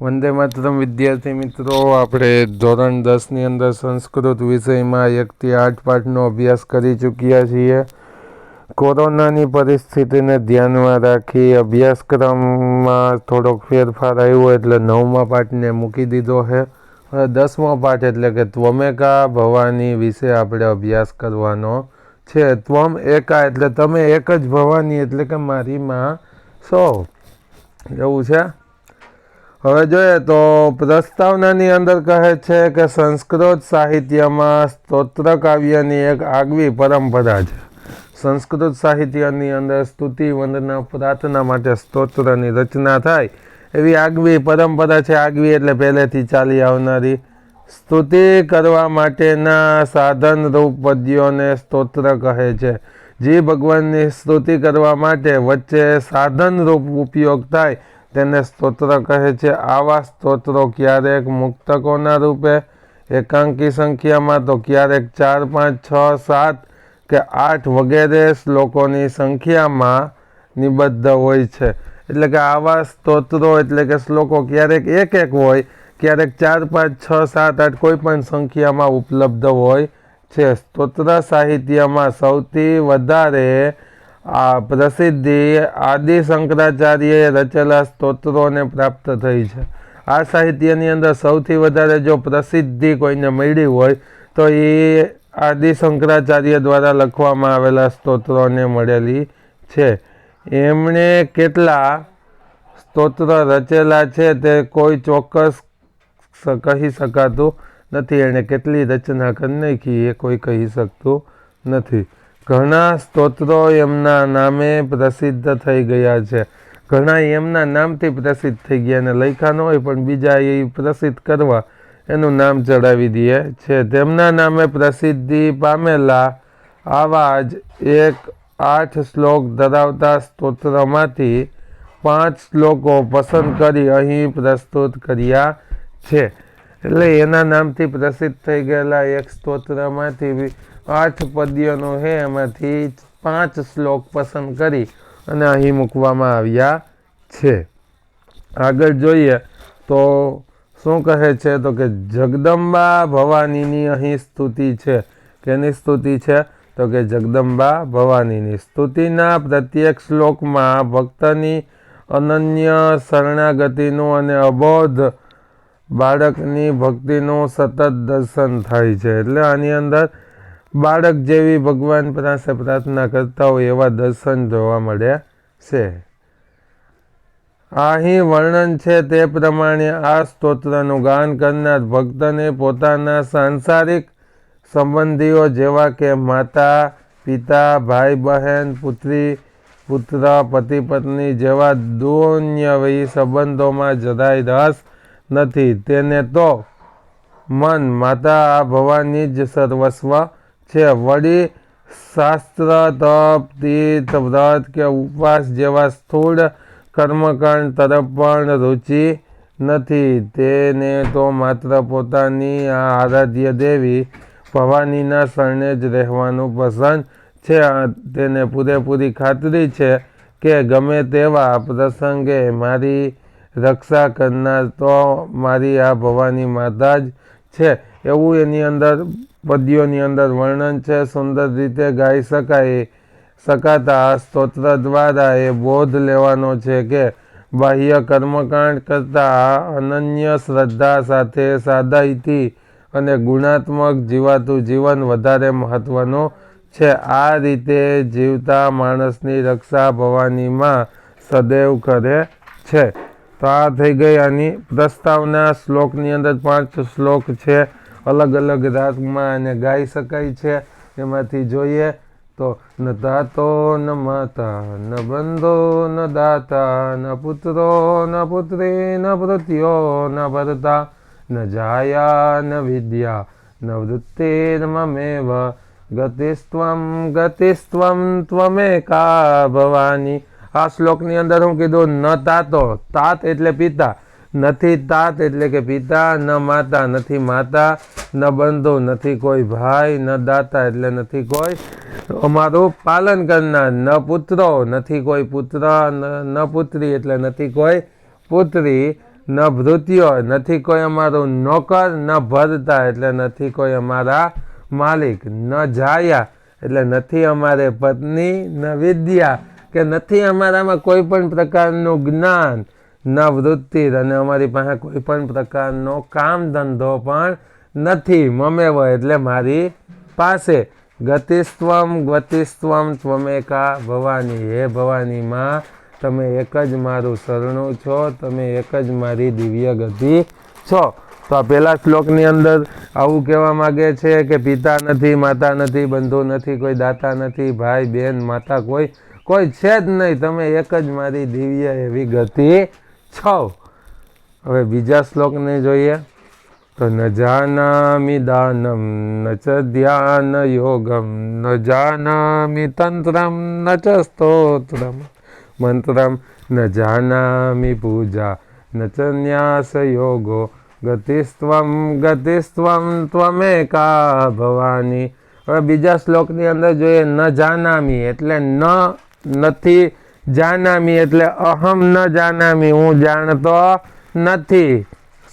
વંદે માતરમ વિદ્યાર્થી મિત્રો, આપણે ધોરણ દસની અંદર સંસ્કૃત વિષયમાં એકથી આઠ પાઠનો અભ્યાસ કરી ચૂક્યા છીએ. કોરોનાની પરિસ્થિતિને ધ્યાનમાં રાખી અભ્યાસક્રમમાં થોડોક ફેરફાર આવ્યો એટલે નવમા પાઠને મૂકી દીધો છે. હવે દસમો પાઠ એટલે કે ત્વમેકા ભવાની વિશે આપણે અભ્યાસ કરવાનો છે. ત્વમ એકા એટલે તમે એક જ ભવાની એટલે કે મારી માં છો એવું છે? હવે જોઈએ તો પ્રસ્તાવનાની અંદર કહે છે કે સંસ્કૃત સાહિત્યમાં સ્તોત્ર કાવ્યની એક આગવી પરંપરા છે. સંસ્કૃત સાહિત્યની અંદર સ્તુતિ, વંદના, પ્રાર્થના માટે સ્તોત્રની રચના થાય એવી આગવી પરંપરા છે. આગવી એટલે પહેલેથી ચાલી આવનારી. સ્તુતિ કરવા માટેના સાધન રૂપ પદ્યોને સ્તોત્ર કહે છે. જે ભગવાનની સ્તુતિ કરવા માટે વચ્ચે સાધન રૂપ ઉપયોગ થાય તેને સ્તોત્ર કહે છે. આવા સ્તોત્રો ક્યારેક મુક્તકોના રૂપે, એકાંકી સંખ્યામાં તો ક્યારેક ચાર, પાંચ, છ, સાત કે આઠ વગેરે શ્લોકોની સંખ્યામાં નિબદ્ધ હોય છે. એટલે કે આવા સ્તોત્રો એટલે કે શ્લોકો ક્યારેક એક એક હોય, ક્યારેક ચાર, પાંચ, છ, સાત, આઠ કોઈ પણ સંખ્યામાં ઉપલબ્ધ હોય છે. સ્તોત્ર સાહિત્યમાં સૌથી વધારે આ પ્રસિદ્ધિ આદિ શંકરાચાર્યએ રચેલા સ્તોત્રોને પ્રાપ્ત થઈ છે. આ સાહિત્યની અંદર સૌથી વધારે જો પ્રસિદ્ધિ કોઈને મળી હોય, તો એ આદિ શંકરાચાર્ય દ્વારા લખવામાં આવેલા સ્તોત્રોને મળેલી છે. એમણે કેટલા સ્તોત્ર રચેલા છે તે કોઈ ચોક્કસ કહી શકાતું નથી. એણે કેટલી રચના કરી નાખી એ કોઈ કહી શકતું નથી. ઘણા સ્તોત્રો એમના નામે પ્રસિદ્ધ થઈ ગયા છે. ઘણા એમના નામથી પ્રસિદ્ધ થઈ ગયા અને લખ્યા ન હોય પણ બીજા એ પ્રસિદ્ધ કરવા એનું નામ ચડાવી દે છે. તેમના નામે પ્રસિદ્ધિ પામેલા આવા જ એક આઠ શ્લોક ધરાવતા સ્તોત્રમાંથી પાંચ શ્લોકો પસંદ કરી અહીં પ્રસ્તુત કર્યા છે. એટલે એના નામથી પ્રસિદ્ધ થઈ ગયેલા એક સ્તોત્રમાંથી આઠ પદ્યનો હે, એમાંથી પાંચ શ્લોક પસંદ કરી અને અહીં મૂકવામાં આવ્યા છે. આગળ જોઈએ તો શું કહે છે તો કે જગદંબા ભવાનીની અહીં સ્તુતિ છે. કેની સ્તુતિ છે? તો કે જગદંબા ભવાનીની સ્તુતિના પ્રત્યેક શ્લોકમાં ભક્તની અનન્ય શરણાગતિનું અને અબોધ બાળકની ભક્તિનું સતત દર્શન થાય છે. એટલે આની અંદર બાળક જેવી ભગવાન પાસે પ્રાર્થના કરતા હોય એવા દર્શન જોવા મળ્યા છે. અહીં વર્ણન છે તે પ્રમાણે આ સ્તોત્રનું ગાન કરનાર ભક્તને પોતાના સાંસારિક સંબંધીઓ જેવા કે માતા, પિતા, ભાઈ, બહેન, પુત્રી, પુત્ર, પતિ, પત્ની જેવા દુન્યવી સંબંધોમાં જરાય રસ નથી. તેને તો મન માતા ભવાની જ સર્વસ્વ છે. વળી શાસ્ત્ર તપ તીર્થ વ્રત કે ઉપવાસ જેવા સ્થૂળ કર્મકાંડ તરફ પણ રુચિ નથી. તેને તો માત્ર પોતાની આ આરાધ્ય દેવી ભવાનીના શરણે જ રહેવાનું પસંદ છે. તેને પૂરેપૂરી ખાતરી છે કે ગમે તેવા પ્રસંગે મારી રક્ષા કરનાર તો મારી આ ભવાની માતા જ છે. એવું એની અંદર, પદ્યોની અંદર વર્ણન છે. સુંદર રીતે ગાઈ શકાય. શકાતા સ્તોત્ર દ્વારા એ બોધ લેવાનો છે કે બાહ્ય કર્મકાંડ કરતાં અનન્ય શ્રદ્ધા સાથે સાદાઈથી અને ગુણાત્મક જીવાતું જીવન વધારે મહત્ત્વનું છે. આ રીતે જીવતા માણસની રક્ષા ભવાનીમાં સદૈવ કરે છે. તો થઈ ગઈ. આની પ્રસ્તાવના શ્લોકની અંદર પાંચ શ્લોક છે. અલગ અલગ રાગમાં એને ગાઈ શકાય છે. એમાંથી જોઈએ તો, ન દાતો ન માતા, ન બંધો, ન દાતા, ન પુત્રો, ન પુત્રી, ન પ્રત્યો ન ભરતા, ન જાયા, ન વિદ્યા, ન વૃત્તિર્મમેવ ગતિસ્ત્વમ ગતિસ્ત્વમ, ત્વમેકા ભવાની આ શ્લોકની અંદર હું કીધું, ન તાતો, તાત એટલે પિતા. નથી તાત એટલે કે પિતા, ન માતા નથી માતા, ન બંધુ નથી કોઈ ભાઈ, ન દાતા એટલે નથી કોઈ. અમારું પાલન કરનાર, ન પુત્રો નથી કોઈ પુત્ર ન પુત્રી એટલે નથી કોઈ પુત્રી, ન ભૃત્યો નથી કોઈ અમારું નોકર, ન ભરતા એટલે નથી કોઈ અમારા માલિક, ન જાયા એટલે નથી અમારે પત્ની, ન વિદ્યા. કે નથી અમારામાં કોઈ પણ પ્રકારનું જ્ઞાન, ન વૃત્તિ અને અમારી પાસે કોઈ પણ પ્રકારનો કામ ધંધો પણ નથી. મમેવ એટલે મારી પાસે. ગતિસ્ત્વમ ગતિસ્ત્વમ ત્વમેકા ભવાની. હે ભવાનીમાં તમે એક જ મારું શરણું છો, તમે એક જ મારી દિવ્ય ગતિ છો. તો આ પહેલા શ્લોકની અંદર આવું કહેવા માગે છે કે પિતા નથી, માતા નથી, બંધુ નથી, કોઈ દાતા નથી, ભાઈ બહેન માતા કોઈ કોઈ છે જ નહીં. તમે એક જ મારી દિવ્ય એવી ગતિ છો. હવે બીજા શ્લોકને જોઈએ. તો ન જાનામિ દાનમ, ન ચ ધ્યાન યોગમ, ન જાનામિ તંત્રમ, ન ચ સ્તોત્રમ. મંત્રમ, ન જાનામિ પૂજા, ન ચ ન્યાસ યોગો, ગતિસ્ત્વમ ગતિસ્ત્વમ ત્વમેકા ભવાની. હવે બીજા શ્લોકની અંદર જોઈએ, ન જાનામી એટલે ન નથી જાનામી એટલે અહમ ન જાનામી, હું જાણતો નથી.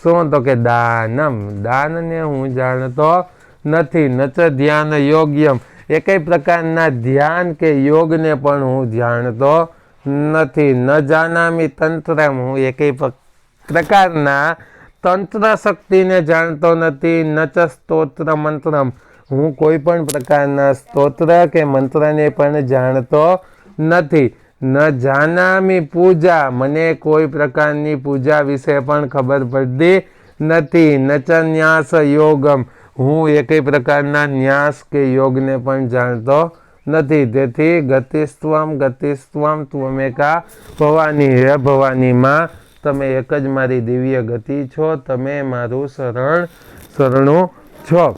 શું તો કે દાનમ, દાનને હું જાણતો નથી, ન ચ ધ્યાન યોગ્યમ. એકેય પ્રકારના ધ્યાન કે યોગને પણ હું જાણતો નથી. ન જાનામી તંત્રમ, હું એકેય પ્રકારના તંત્ર શક્તિને જાણતો નથી નચ સ્તોત્ર મંત્રમ. હું કોઈ પણ પ્રકારના સ્તોત્ર કે મંત્રને પણ જાણતો નથી. ન જાનામી પૂજા, મને કોઈ પ્રકારની પૂજા વિશે પણ ખબર પડતી નથી. નચન્યાસ યોગમ, હું એકેય પ્રકારના ન્યાસ કે યોગને પણ જાણતો નથી. તેથી ગતિસ્ત્વમ ગતિસ્ત્વમ ત્વમેકા ભવાની, હે ભવાનીમાં તમે એક જ મારી દિવ્ય ગતિ છો, તમે મારું શરણ, શરણો છો.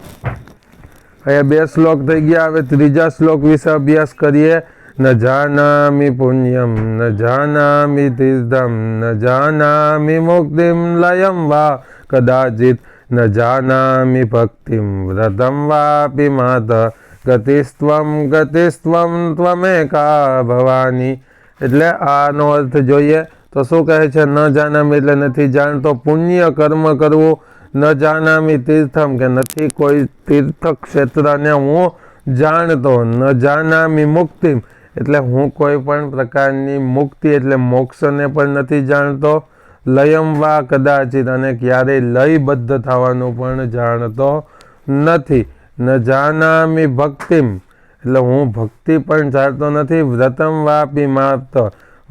અહીંયા બે શ્લોક થઈ ગયા. હવે ત્રીજા શ્લોક વિશે અભ્યાસ કરીએ. ન જાનામી પુણ્યમ ન જાનામી તીર્થમ ન જાનામી મુક્તિમ લયમ વા કદાચિત ન જાનામી ભક્તિમ વ્રતમ વાપી માત ગતિસ્ત્વમ ગતિસ્ત્વમ ત્વમેકા ભવાની એટલે આનો અર્થ જોઈએ તો શું કહે છે? ન જાનામી એટલે નથી જાણતો પુણ્ય કર્મ કરવું, ન જાનામી તીર્થમ કે નથી કોઈ તીર્થ ક્ષેત્રને હું જાણતો, ન જાનામી મુક્તિમ. એટલે હું કોઈ પણ પ્રકારની મુક્તિ એટલે મોક્ષને પણ નથી જાણતો, લયમ વા કદાચિત અને ક્યારેય લયબદ્ધ થવાનું પણ જાણતો નથી. ન જાનામી ભક્તિમ. એટલે હું ભક્તિ પણ જાણતો નથી, વ્રતમ વાપી માત.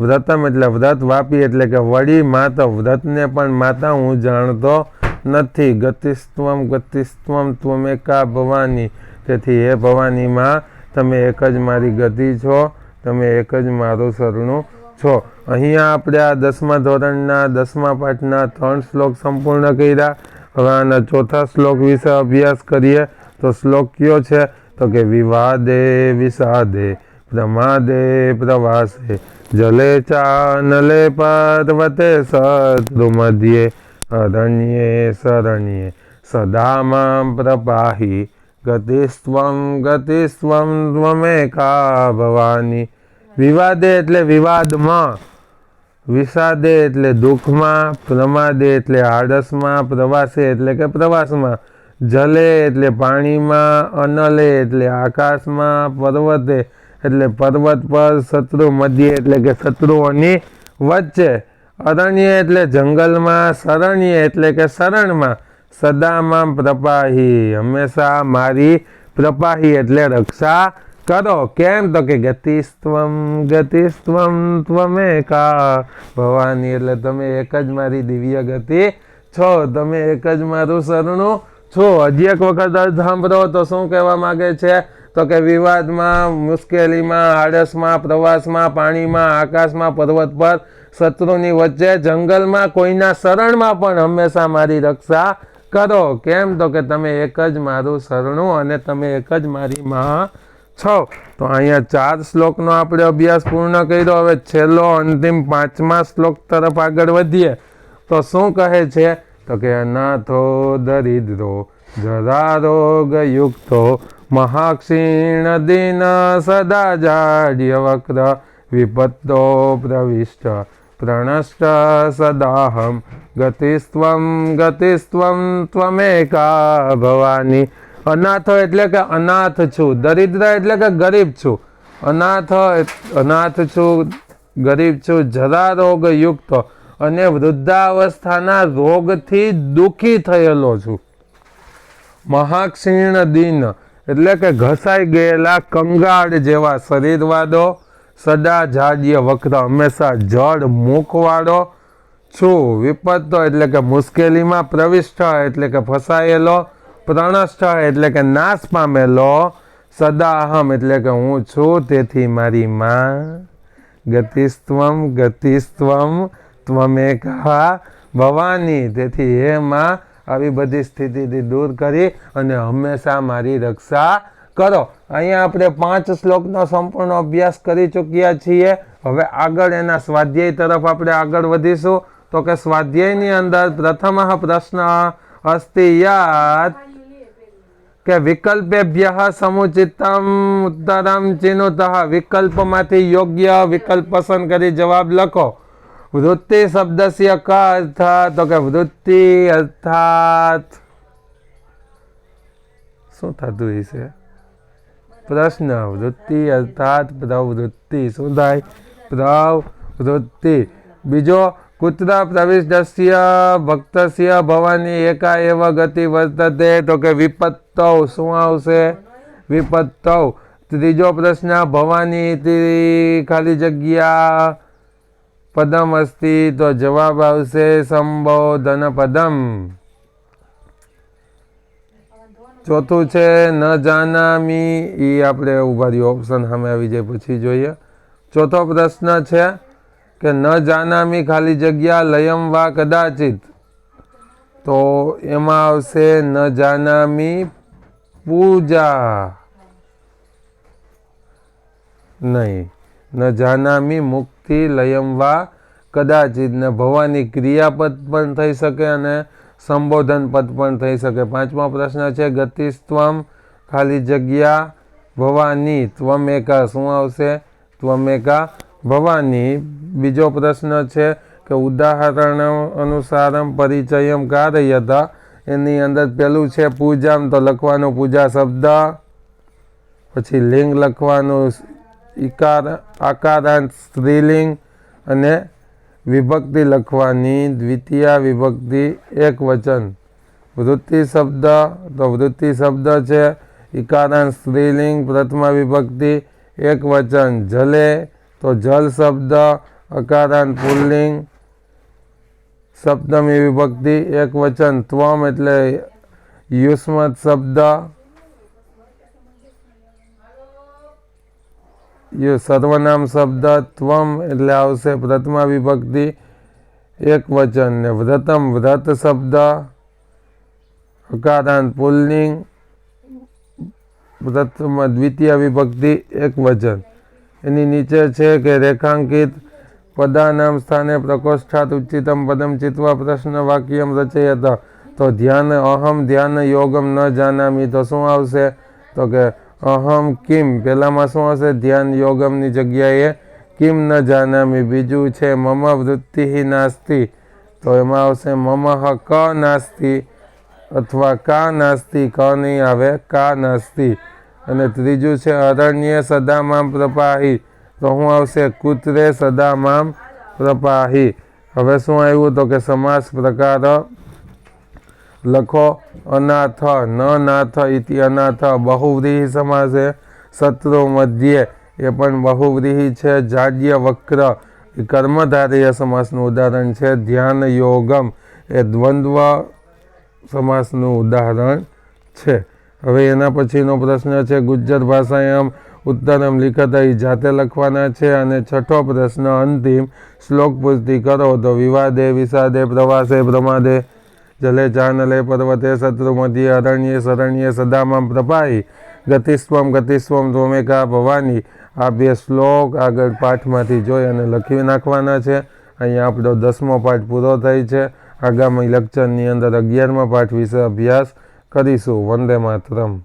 વ્રતમ એટલે વ્રત વાપી એટલે કે વળી માત. વ્રતને પણ માતા હું જાણતો નથી. ગતિસ્ત્વમ ગતિસ્ત્વમ ત્વમેકા ભવાની. તેથી હે ભવાનીમાં તમે એક જ મારી ગતિ છો, તમે એક જ મારું શરણું છો. અહીંયા આપણે આ દસમા ધોરણના દસમા પાઠના ત્રણ શ્લોક સંપૂર્ણ કર્યા. હવે આના ચોથા શ્લોક વિશે અભ્યાસ કરીએ, તો શ્લોક કયો છે? તો કે વિવાદે વિષાદે, પ્રમાદે પ્રવાસે, જલે ચાનલે પર્વતે શત્રુ મધ્યે અરણ્યે શરણ્યે, સદા મામ પ્રપાહી ગતિસ્ત્વમ ગતિસ્વમ ત્વમેકા ભવાની. વિવાદે એટલે વિવાદમાં. વિષાદે એટલે દુઃખમાં, પ્રમાદે એટલે આળસમાં, પ્રવાસે એટલે કે પ્રવાસમાં. જલે એટલે પાણીમાં, અનલે એટલે આકાશમાં, પર્વતે એટલે પર્વત પર, શત્રુ મધ્ય એટલે કે શત્રુઓની વચ્ચે. અરણ્ય એટલે જંગલમાં, શરણ્ય એટલે કે શરણમાં. સદામાં પ્રપાહી. હંમેશા મારી પ્રપાહી એટલે રક્ષા કરો. કેમ? તો કે ગતિસ્ત્વમ ગતિસ્ત્વમ ત્વમેકા ભવાની એટલે તમે એક જ મારી દિવ્ય ગતિ છો. તમે એક જ મારું શરણું છો. હજી એક વખત સાંભળો તો શું કહેવા માગે છે? તો કે વિવાદમાં, મુશ્કેલીમાં, આળસમાં, પ્રવાસમાં, પાણીમાં, આકાશમાં, પર્વત પર, શત્રુની વચ્ચે, જંગલમાં, કોઈના શરણમાં પણ હંમેશા મારી રક્ષા કરો. કેમ તો કે તમે એક જ મારું શરણું અને તમે એક જ મારી માં છો. તો અહીંયા ચાર શ્લોકનો આપણે અભ્યાસ પૂર્ણ કર્યો. હવે છેલ્લો અંતિમ પાંચમા શ્લોક તરફ આગળ વધીએ. તો શું કહે છે? તો કે અનાથો, દરિદ્રો, જરા રોગ યુક્તો મહાક્ષીણ દિન સદા જાડ્ય વક્ર વિપત્તો પ્રવિષ્ટ. ત્રણશ્ચ સદાહમ ગતિસ્વમ ગતિસ્વમ ત્વમેકા ભવાની અનાથ એટલે કે અનાથ છું, દરિદ્ર એટલે કે ગરીબ છું। અનાથ અનાથ છું, ગરીબ છું, જરા રોગયુક્ત અને વૃદ્ધાવસ્થાના રોગથી દુઃખી થયેલો છું। મહાક્ષીણ દિન એટલે કે ઘસાઈ ગયેલા કંગાળ જેવા શરીરવાદો સદા જાજ્ય વક્ર હંમેશા જળ મૂકવાળો છું. વિપત્તો એટલે કે મુશ્કેલીમાં પ્રવિષ્ટ, એટલે કે ફસાયેલો પ્રણષ્ઠ એટલે કે નાશ પામેલો, સદા અહમ એટલે કે હું છું, તેથી મારી માં ગતિસ્ત્વમ ગતિસ્ત્વમ ત્વમેકા ભવાની. તેથી હે માં, આવી બધી સ્થિતિથી દૂર કરી અને હંમેશા મારી રક્ષા કરો. અહીંયા આપણે પાંચ શ્લોકનો સંપૂર્ણ અભ્યાસ કરી ચૂક્યા છીએ. હવે આગળ એના સ્વાધ્યાય તરફ આપણે આગળ વધીશું. તો કે સ્વાધ્યાયની અંદર પ્રથમ પ્રશ્ન અસ્તિ યાદ કે વિકલ્પેભ્ય સમુચિતમ ઉત્તરમ ચિનુત. વિકલ્પમાંથી યોગ્ય વિકલ્પ પસંદ કરી જવાબ લખો. વૃત્તિ શબ્દસ્ય ક અર્થાત, તો કે વૃત્તિ અર્થાત. શું થતું હશે? પ્રશ્ન વૃત્તિ અર્થાત પ્રવૃત્તિ શું થાય પ્રવૃત્તિ. બીજો, કુત્ર પ્રવિષ્ટસ્ય, ભક્તસ્ય, ભવાની એકા એવ ગતિ વર્તતે. તો કે વિપત્તવ શું આવશે? વિપત્તવ ત્રીજો પ્રશ્ન, ભવાની ખાલી જગ્યા પદમ અસ્તિ, તો જવાબ આવશે સંબોધન પદમ ચોથું છે, ન જાનામી. એ આપણે ઉભારી ઓપ્શન સામે આવી જાય, પછી જોઈએ. ચોથો પ્રશ્ન છે કે, ન જાનામી ખાલી જગ્યા, લયમ વા કદાચિત. તો એમાં આવશે, ન જાનામી પૂજા. નહીં. ન જાનામી મુક્તિ, લયમ વા કદાચિત. ને ભવાની ક્રિયાપદ પણ થઈ શકે અને સંબોધન પદ પણ થઈ શકે. પાંચમો પ્રશ્ન છે ગતિસ્ત્વમ ખાલી જગ્યા ભવાની ત્વમેકા શું આવશે? ત્વમેકા ભવાની. બીજો પ્રશ્ન છે કે ઉદાહરણ અનુસારમ પરિચયમ કારયતા. એની અંદર પેલું છે પૂજામ, તો લખવાનું પૂજા શબ્દ. પછી લિંગ લખવાનું ઇકાર આકારાંત, સ્ત્રીલિંગ અને વિભક્તિ લખવાની દ્વિતીય વિભક્તિ એક વચન. વૃત્તિ શબ્દ, તો વૃત્તિ શબ્દ છે ઇકારાંત સ્ત્રીલિંગ, પ્રથમા વિભક્તિ, એક વચન. જલે, તો જલ શબ્દ અકારાંત પુલ્લિંગ. સપ્તમી વિભક્તિ, એક વચન. ત્વમ એટલે યુષ્મત શબ્દ. યુ સર્વનામ શબ્દ ત્વમ એટલે આવશે પ્રથમા વિભક્તિ. એક વચન ને વ્રતમ વ્રત શબ્દ. અકારાંત પુલ્લિંગ. વ્રતમાં દ્વિતીય વિભક્તિ એક વચન. એની નીચે છે કે રેખાંકિત પદાનામ સ્થાને પ્રકોષ્ઠાત ઉચ્ચિતમ પદમ ચિત્વા પ્રશ્ન વાક્યમ રચયતા. તો ધ્યાન અહમ ધ્યાન યોગમ ન જાનામી. તો શું આવશે? તો કે અહમ કિમ? પહેલામાં શું હશે? ધ્યાન યોગમની જગ્યાએ કિમ ન જાનામી. બીજું છે, મમ વૃત્તિ નાસ્તિ. તો એમાં આવશે, મમ ક નાસ્તિ અથવા કા નાસ્તિ. ક નહીં આવે, કા નાસ્તિ. અને ત્રીજું છે, અરણ્ય સદામામ પ્રપાહી. તો શું આવશે, કૂતરે સદામામ પ્રપાહી. હવે શું આવ્યું? તો કે સમાસ પ્રકાર લખો, અનાથ ન નાથ ઇતિ અનાથ, બહુવ્રીહી સમાસે શત્રુ મધ્યે. એ પણ બહુવ્રીહી છે જાડ્ય વક્ર. એ કર્મધારય સમાસનું ઉદાહરણ છે, ધ્યાન યોગમ. એ દ્વંદ્વ સમાસનું ઉદાહરણ છે. હવે એના પછીનો પ્રશ્ન છે, ગુજ્જર ભાષાયામ ઉત્તરમ લિખત એ જાતે લખવાના છે અને છઠ્ઠો પ્રશ્ન અંતિમ શ્લોક પૂર્તિ કરો તો વિવાદે, વિષાદે, પ્રવાસે, પ્રમાદે જલે ચાનલે પર્વતે શત્રુ મધ્ય અરણ્ય શરણ્ય સદામાં પ્રપાઈ ગતિસ્વમ ગતિસ્વમ ધોમેકા ભવાની. આ બે શ્લોક આગળ પાઠમાંથી જોઈ અને લખી નાખવાના છે. અહીંયા આપણો દસમો પાઠ પૂરો થાય છે. આગામી લેક્ચરની અંદર અગિયારમા પાઠ વિશે અભ્યાસ કરીશું. વંદે માતરમ.